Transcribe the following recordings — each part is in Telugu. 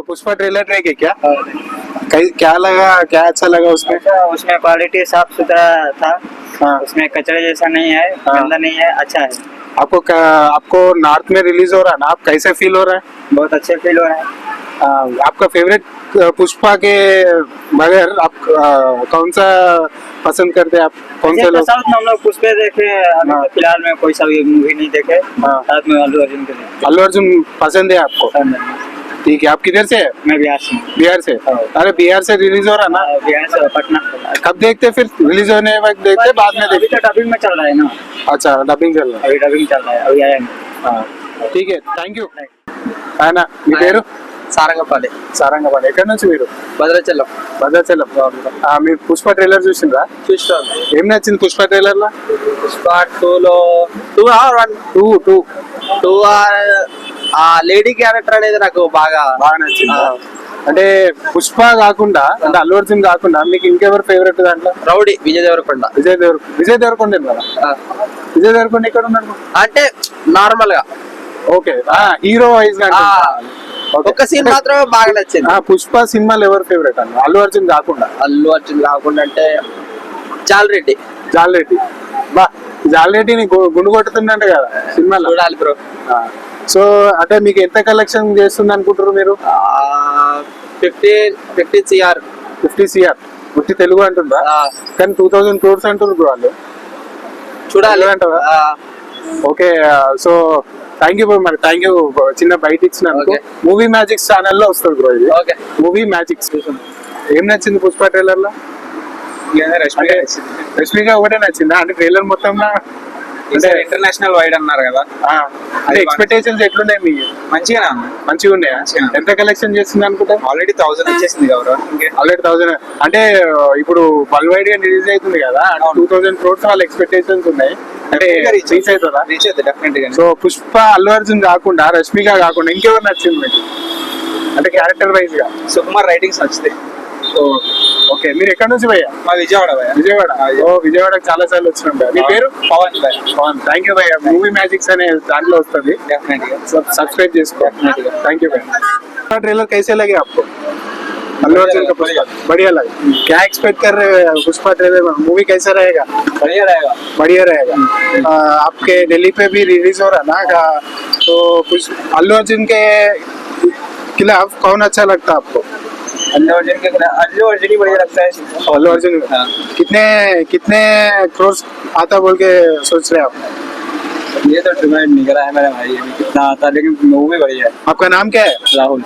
पुष्पा ट्रेलर देखे क्या? कई क्या लगा? क्या अच्छा लगा उसमें? अच्छा, उसमें क्वालिटी साफ़ सुथरा था। हाँ। उसमें कचरे जैसा नहीं है हाँ। गंदा नहीं है अच्छा है। आपको क्या- आपको नॉर्थ में रिलीज़ हो रहा है ना? आप कैसे फील हो रहा है? बहुत अच्छे फील हो रहे हैं। आ, आपका फेवरेट पुष्पा के बगैर आप आ, कौन सा पसंद करते हैं आप? कौन से लोग? साउथ में हम लोग पुष्पे देखे हाँ। तो फ़िलहाल में कोई सा मूवी नहीं देखे। हाँ। साथ में अल्लू अर्जुन के अल्लू अर्जुन पसंद है आपको? ठीक है आप किधर से है मैं बिहार से हूँ। बिहार से हाँ। अरे बिहार से रिलीज हो रहा ना हाँ, बिहार से पटना कब देखते फिर रिलीज होने वक्त देखते बाद में अभी देखते तो डबिंग में चल रहा है ना अच्छा डबिंग चल रहा अभी डबिंग चल रहा है अभी आया नहीं है ठीक है థ్యాంక్ యూ ఆయన మీ పేరు సారంగపల్లి సారంగపాడు ఎక్కడి నుంచి మీరు భద్రాచలం భద్రాచలం ఆ, మీరు పుష్ప ట్రైలర్ చూసిండ్రా చూస్తాను ఏం నచ్చింది పుష్ప ట్రైలర్ లో పుష్ప టూలో two R one two two two R ఆ లేడీ క్యారెక్టర్ అనేది నాకు బాగా బాగా నచ్చింది. అంటే పుష్ప కాకుండా అంటే అల్లు అర్జున్ కాకుండా మీకు ఇంకెవరు ఫేవరెట్ దాంట్లో? రౌడీ విజయ్ దేవరకొండ. విజయ్ దేవర్ విజయ్ దేవరకొండ విజయ్ దేవరకొండ ఎక్కడ ఉన్నాడు? అంటే నార్మల్గా ఓకే హీరో వైజ్. ఒక సీన్ మాత్రమే బాగా నచ్చింది. ఆ, పుష్ప సినిమాలు ఎవరు ఫేవరెట్ అన్న అల్లు అర్జున్ కాకుండా. అల్లు అర్జున్ కాకుండా అంటే జాలరెడ్డి. జాలరెడ్డి. బా జాలరెడ్డిని గుండు కొట్టుతుందంట కదా సినిమాలో. చూడాలి బ్రో. సో అంటే మీకు ఎంత కలెక్షన్ చేస్తుంది అనుకుంటారు మీరు? Fifty fifty CR fifty CR fifty Telugu అంటుందా? కానీ టూ థౌజండ్ క్రోర్స్ అంటున్నారు వాళ్ళు. చూడాలి. అంటావా? ఆ, ఓకే సో థ్యాంక్ యూ మరి థ్యాంక్ యూ చిన్న బయట ఇచ్చినందుకు Okay. మూవీ మ్యాజిక్స్ ఛానల్లో వస్తుంది బ్రో ఇది. మూవీ మ్యాజిక్స్ ఏం నచ్చింది పుష్ప ట్రైలర్లో? అంటే రష్మిక ఒకటే నచ్చిందా? అంటే ట్రైలర్ మొత్తం అంటే ఇంటర్నేషనల్ వైడ్ అన్నారు కదా. అంటే ఎక్స్పెక్టేషన్స్ ఎట్లున్నాయి మీ? మంచిగానే ఉంది. మంచిగా ఉన్నాయా. ఎంత కలెక్షన్ చేస్తుంది అనుకుంటా? ఆల్రెడీ థౌసండ్ వచ్చేసింది గౌరవ్ ఆల్రెడీ థౌసండ్ అంటే ఇప్పుడు వరల్డ్ వైడ్గా రిలీజ్ అవుతుంది కదా టూ థౌసండ్ క్రోర్స్ వాళ్ళ ఎక్స్పెక్టేషన్స్ ఉన్నాయి. అంటే రీచ్ అవుతుందా. రీచ్ అవుతుంది డెఫినెట్గా సో పుష్ప అల్లు అర్జున్ కాకుండా రష్మిక కాకుండా ఇంకెవరు నచ్చింది మీకు? అంటే క్యారెక్టర్ వైజ్గా. సుకుమార్ రైటింగ్స్ నచ్చుతాయి. సో ఓకే మీరు ఎక్కడ నుంచి భయ్యా మా విజయవాడ భయ విజయవాడ ఓ విజయవాడకి చాలా సార్లు వచ్చినాం భయ్యా. మీ పేరు పవన్ భయ పవన్ థ్యాంక్ యూ భయ్యా మూవీ మ్యాజిక్స్ అనే దాంట్లో వస్తుంది डेफिनेट గా सब्सक्राइब చేసుకో थैंक यू भाई ट्रेलर कैसे लगे आपको अल्लू अर्जुन का पुष्पा बढ़िया लगा क्या एक्सपेक्ट कर रहे हो पुष्पा ट्रेलर में मूवी कैसा रहेगा बढ़िया रहेगा बढ़िया रहेगा आ, आपके दिल्ली पे भी रिलीज हो रहा ना का- तो कुछ अल्लू अर्जुन के खिलाफ कौन अच्छा लगता है आपको अल्लू अर्जुन के अल्लू अर्जुन ही बढ़िया लगता है। अल्लू अर्जुन हाँ। कितने कितने क्रोर्स आता बोल के सोच रहे हैं आप? ये तो डिमांड नहीं करा है मेरे भाई अभी कितना आता लेकिन मूवी बढ़िया है। आपका नाम क्या है? राहुल।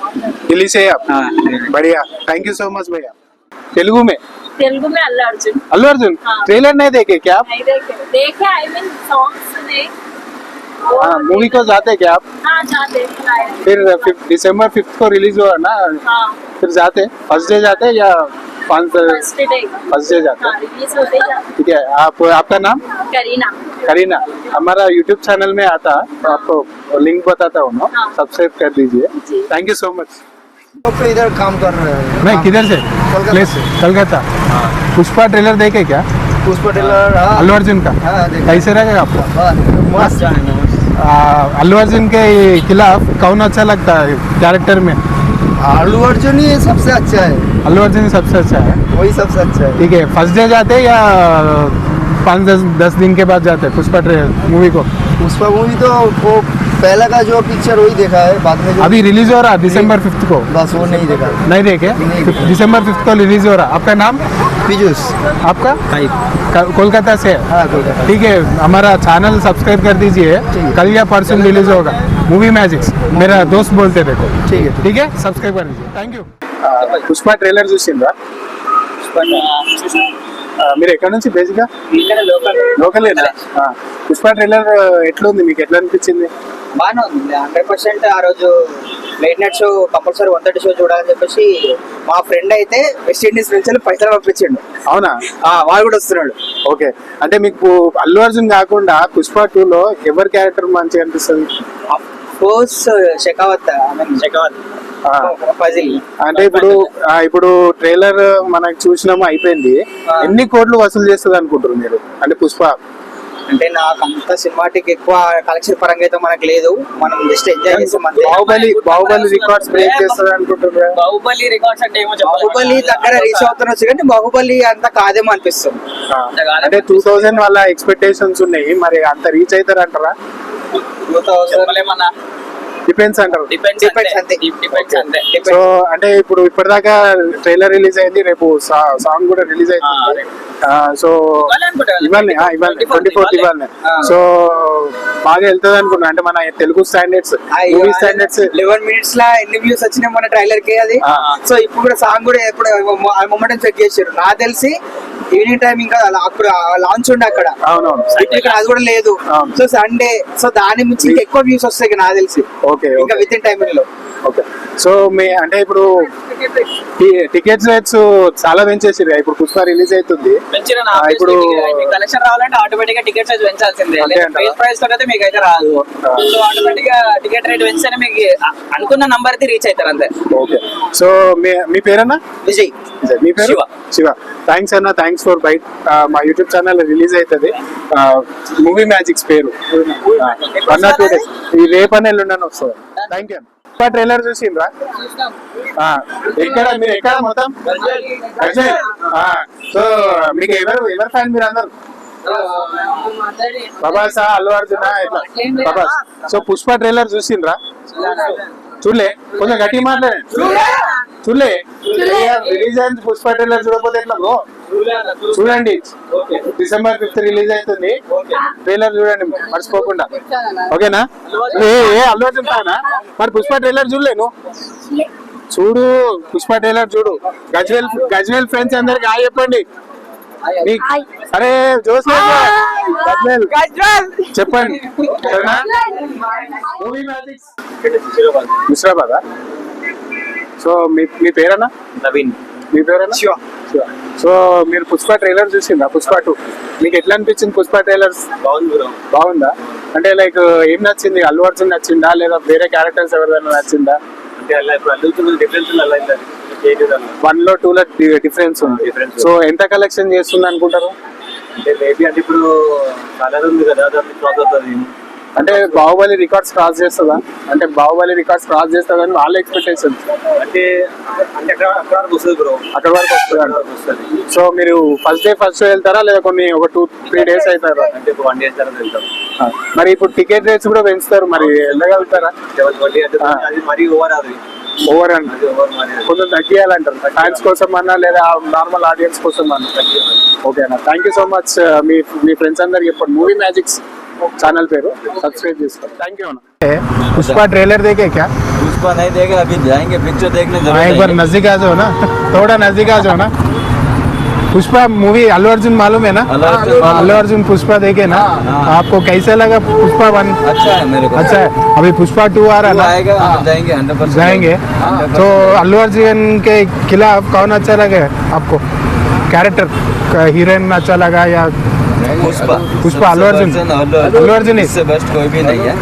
दिल्ली से आप? हाँ बढ़िया। थैंक यू सो मच भैया। तेलुगु में? तेलुगु में अल्लू अर्जुन। अल्लू अर्जुन? हाँ। ट्रेलर नहीं देखे क्या आप? नहीं देखे। देखे आई मीन सॉन्ग्स ने हाँ मूवी को जाते क्या आप? हाँ जाते फिर फिफ्थ दिसंबर फिफ्थ को रिलीज़ हुआ ना? हाँ। फिर जाते फ़र्स्ट डे जाते या पाँच फ़र्स्ट डे डे जाते हाँ। ही? ठीक है आप आपका नाम? करीना। करीना। हमारा यूट्यूब चैनल में आता है तो आपको लिंक बताता हूँ मैं। हाँ। सब्सक्राइब कर दीजिए। थैंक यू सो मच इधर काम कर रहे हैं। मैं किधर से? कोलकाता प्लेस से। कलकत्ता। पुष्पा ट्रेलर देखे क्या? पुष्पा ट्रेलर हाँ। अल्लू अर्जुन का। हाँ, कैसे रहेगा आपको? हाँ, मस्त अल्लू अर्जुन के खिलाफ कौन अच्छा लगता है कैरेक्टर में? आलू अर्जुन ही सबसे अच्छा है। अल्लू अर्जुन सबसे अच्छा है। वही सबसे अच्छा है। ठीक है फ़र्स्ट डे जाते हैं या पाँच दस दस दिन के बाद जाते हैं पुष्पा मूवी को? पुष्पा मूवी तो वो पहला का जो पिक्चर वही देखा है बाद में अभी रिलीज़ हो रहा है दिसंबर फिफ्थ को? बस वो नहीं देखा। नहीं देखे? दिसंबर फिफ्थ को रिलीज़ हो रहा है। आपका नाम? पीजूस आपका? कोलकाता से है हाँ कोलकाता ठीक है हमारा चैनल सब्सक्राइब कर दीजिए ठीक है। कल या परसों रिलीज होगा मूवी मैजिक्स मेरा दोस्त बोलते देखो ठीक है ठीक है సబ్స్క్రైబ్ कर दीजिए థ్యాంక్ యూ పుష్ప ట్రైలర్ చూసిండ్రా ఆ, మీరు ఎక్కడ నుంచి బేసిక్గా లోకల్ పుష్ప ట్రైలర్ ఎట్లుంది మీకు ఎట్లా అనిపించింది బాగానే ఉంది హండ్రెడ్ పర్సెంట్ ఆ రోజు late night show compulsory one thirty show చూడాలని చెప్పేసి మా ఫ్రెండ్ అయితే వెస్ట్ ఇండీస్ నుంచి పైసలు పంపించిండు. అవునా? ఆ, వాడు కూడా వస్తున్నాడు. ఓకే. అంటే మీకు అల్లు అర్జున్ కాకుండా పుష్ప టూ లో ఎవరి క్యారెక్టర్ మంచిగా అనిపిస్తుంది? Course Shekhawat I mean Shekhawat ఆ. ఫజిల్. అంటే ఇప్పుడు ఆ, ఇప్పుడు ట్రైలర్ మనకు చూసినాము అయిపోయింది. ఎన్ని కోట్లు వసూలు చేస్తుంది అనుకుంటారు మీరు? అంటే పుష్ప? అంటే నాకు అంత సినిమాటిక్ ఎక్కువ కలెక్షన్ పరంగా అయితే మనకు లేదు. మనం జస్ట్ ఎంజాయ్ చేసాం అంతే బాహుబలి బాహుబలి రికార్డ్స్ బ్రేక్ చేస్తుంది అనుకుంటున్నారు బాహుబలి రికార్డ్స్ అంటే ఏమో బాహుబలి దగ్గర రీచ్ అవుతున్నచ్చు కానీ బాహుబలి అంత కాదేమో అనిపిస్తుంది. అంటే టూ థౌజండ్ వల్ల ఎక్స్పెక్టేషన్స్ ఉన్నాయి. మరి అంత రీచ్ అవుతారంటారా? చెప్పలేమన్నా. డిపెండ్స్ అంటారు. డిపెండ్స్ అంతే. అంతే. డిపెండ్స్ అంతే సో అంటే ఇప్పుడు ఇప్పటిదాకా ట్రైలర్ రిలీజ్ అయింది రేపు సాంగ్ కూడా రిలీజ్ అవుతుంది సో ఇవ్వాలి. ఇవ్వాలి ఇవ్వాలి 24th ట్వంటీ ఫోర్త్ ఇవ్వాలి. సో బాగా వెళ్తుంది అనుకున్నా. అంటే మన Telugu standards movie standards eleven minutes లా ఎన్ని వ్యూస్ వచ్చినాయి మన ట్రైలర్కి అది. సో ఇప్పుడు కూడా సాంగ్ కూడా ఎప్పుడు ఆ మొమెంటం చెక్ చేశారు నాకు తెలిసి ఈవినింగ్ టైం ఇంకా అప్పుడు లాంచ్ ఉండే అక్కడ. అవునవును. ఇక్కడ అది కూడా లేదు. సో సండే సో దాని నుంచి ఎక్కువ వ్యూస్ వస్తాయి నాకు తెలిసి. ఓకే ఇంకా విత్ ఇన్ టైమింగ్లో. ఓకే సో మీ అంటే ఇప్పుడు టికెట్స్ రేట్స్ చాలా పెంచేసిరు ఇప్పుడు పుష్ప రిలీజ్ అవుతుంది. ఇప్పుడు- కలెక్షన్ రావాలంటే ఆటోమేటిక్గా టికెట్ పెంచాల్సిందే. ప్రైస్తో అయితే మీకు అయితే రాదు. సో ఆటోమేటిక్గా టికెట్ రేట్ పెంచితేనే మీకు అనుకున్న నంబర్ అయితే రీచ్ అవుతారు అంతే. ఓకే సో మీ మీ పేరన్నా? విజయ్. మీ పేరు? శివ. థ్యాంక్స్ అన్న థ్యాంక్స్ ఫర్ బైట్ మా యూట్యూబ్ ఛానల్ రిలీజ్ అవుతుంది. మూవీ మ్యాజిక్స్ పేరు. వన్ ఆర్ టూ డేస్ ఈ రేపు అని ఎల్లుండని వస్తుంది థ్యాంక్ యూ ఇంకా ట్రైలర్ చూసిండ్రా? ఎక్కడ మీరు ఎక్కడ మొత్తం? అజయ్ సో మీకు ఎవరు ఎవరు ఫ్యాన్ మీరు అందరు? ప్రభాస్ అల్లు అర్జున్ ప్రభాస్. సో పుష్ప ట్రైలర్ చూసిండ్రా? చూడలే. కొంచెం గట్టి మాట్లాడే. చూడలే. రిలీజ్ అయింది పుష్ప ట్రైలర్ చూడకపోతే ఎట్లా బ్రో? చూడండి. డిసెంబర్ ఫిఫ్త్ రిలీజ్ అవుతుంది. ట్రైలర్ చూడండి మర్చిపోకుండా. ఓకేనా? ఏ ఏ అల్లు అర్జున్ మరి పుష్ప ట్రైలర్ చూడలేను చూడు పుష్ప ట్రైలర్ చూడు. గజ్వేల్ గజ్వేల్ ఫ్రెండ్స్ అందరికి హాయ్ చెప్పండి. అరే జోస్ గజ్వేల్. చెప్పండి. Movie magics. సో మీ మీ పేరన్నా? నవీన్. మీ పేరన్నా? శివ శివ. సో మీరు పుష్ప ట్రైలర్ చూసిందా పుష్ప టూ మీకు ఎట్లా అనిపించింది పుష్ప ట్రైలర్స్ బాగుంది అంటే లైక్ ఏం నచ్చింది? అల్లు అర్జున్ నచ్చిందా? లేదా వేరే క్యారెక్టర్స్ ఎవరిదైనా నచ్చిందా? అంటే అలా ఇప్పుడు అల్లుతున్న డిఫరెన్స్ వన్లో టూ లో డిఫరెన్స్ ఉంది. సో ఎంత కలెక్షన్ చేస్తుంది అనుకుంటారు? అంటే మేబీ అంటే ఇప్పుడు కలర్ ఉంది కదా దాన్ని అవుతుంది. అంటే బాహుబలి రికార్డ్స్ క్రాస్ చేస్తుందా? అంటే బాహుబలి రికార్డ్స్ క్రాస్ చేస్తుందని వాళ్ళ ఎక్స్పెక్టేషన్స్ అంటే అంటే అక్కడ వరకు వస్తుంది బ్రో అక్కడ వరకు వస్తుంది అంటారు వస్తుంది. సో మీరు ఫస్ట్ డే ఫస్ట్ షో వెళ్తారా? లేదా కొన్ని ఒక టూ త్రీ డేస్ అవుతారా అంటే వన్ డే తర్వాత వెళ్తాం. మరి ఇప్పుడు టికెట్ రేట్స్ కూడా పెంచుతారు. మరి వెళ్ళగలుగుతారా. అది మరీ ఓవర్ అది. ఓవర్ అండ్ కొంచెం తగ్గియాలంటారు. ఫ్యాన్స్ కోసం అన్నా లేదా నార్మల్ ఆడియన్స్ కోసం అన్నా? ఓకేనా థ్యాంక్ యూ సో మచ్ మీ మీ ఫ్రెండ్స్ అందరికి చెప్పండి మూవీ మ్యాజిక్స్ ఛానల్ పేరు సబ్స్క్రైబ్ చేసుకోండి థ్యాంక్ యూ అన్న పుష్ప ट्रेलर देखे क्या पुष्पा नहीं देगा अभी जाएंगे पिक्चर देखने हाँ एक बार जरूर नजदीक आ जाओ ना थोड़ा नजदीक आ जाओ ना पुष्पा मूवी अल्लू अर्जुन मालूम है ना अल्लू अर्जुन हाँ, अल्लू अर्जुन पुष्पा देखे ना आपको कैसे लगा पुष्पा वन अच्छा है मेरे को अच्छा है अभी पुष्पा टू आ रहा वो ना आएगा हम जाएंगे हंड्रेड परसेंट जाएंगे तो अल्लू अर्जुन के खिलाफ कौन अच्छा लगे आपको कैरेक्टर हीरोइन अच्छा लगा या पुष्पा पुष्पा, अल्लू अर्जुन। अल्लू अर्जुन ही? इससे बेस्ट कोई भी नहीं है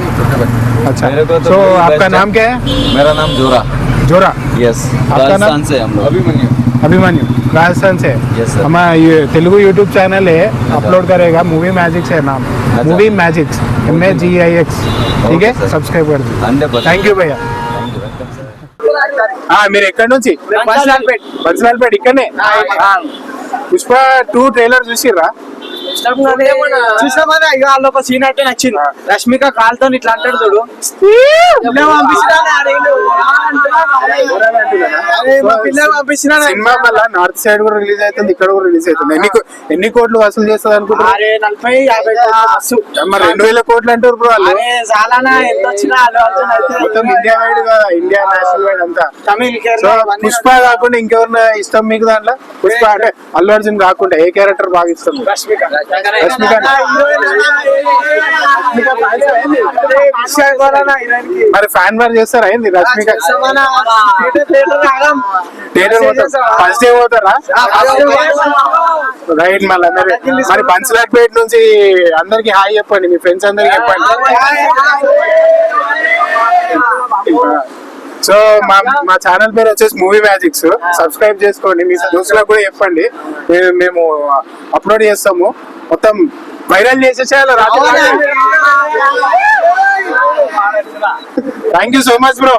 अच्छा मेरे को तो तो वही आपका best नाम है। क्या है मेरा नाम जोरा जोरा यस आपका नाम? राजस्थान से हम लोग अभिमन्यु अभिमन्यु राजस्थान से Yes, sir. हमारा ये तेलुगु यूट्यूब चैनल है अपलोड करेगा मूवी मैजिक्स है नाम अच्छा। Movie magics M A G I X ठीक है Okay, sir. సబ్స్క్రైబ్ कर दीजिए हंड्रेड परसेंट థ్యాంక్ యూ భయ్యా మీరు ఎక్కడి నుంచి బన్సలాల్పేట్. బన్సలాల్పేట్ ఇక్కడనే ఆ. పుష్ప టూ ట్రైలర్ చూసిర్రా చూసామని ఇక వాళ్ళు ఒక సీన్ అంటే నచ్చింది. రష్మిక కాల్తో ఇట్లా అంటాడు చూడు. సినిమా నార్త్ సైడ్ కూడా రిలీజ్ అవుతుంది ఇక్కడ కూడా రిలీజ్ అవుతుంది. ఎన్ని ఎన్ని కోట్లు వసూలు చేస్తుంది అనుకుంటున్నారు? రెండు వేల కోట్లు అంటారు మొత్తం India wide India national wide అంతా. పుష్ప కాకుండా ఇంకెవరన్నా ఇష్టం మీకు దాంట్లో? పుష్ప అంటే అల్లు అర్జున్ కాకుండా ఏ క్యారెక్టర్ బాగా ఇష్టం? మీకు? రష్మిక రష్మిక. మరి ఫ్యాన్ వార్ చేస్తారా ఏంది? రష్మిక? థియేటర్ ఫస్ట్ డే పోతారా? రైట్ మళ్ళీ మరి. మరి బన్స్లాట్పేట నుంచి అందరికి హాయ్ చెప్పండి. మీ ఫ్రెండ్స్ అందరికి చెప్పండి. సో మా మా ఛానల్ పేరు వచ్చేసి మూవీ మ్యాజిక్స్ సబ్స్క్రైబ్ చేసుకోండి. మీ దోస్తులకు కూడా చెప్పండి. మేము- అప్లోడ్ చేస్తాము. మొత్తం వైరల్ చేసేసేయాలి. రాత్రి thank you so much bro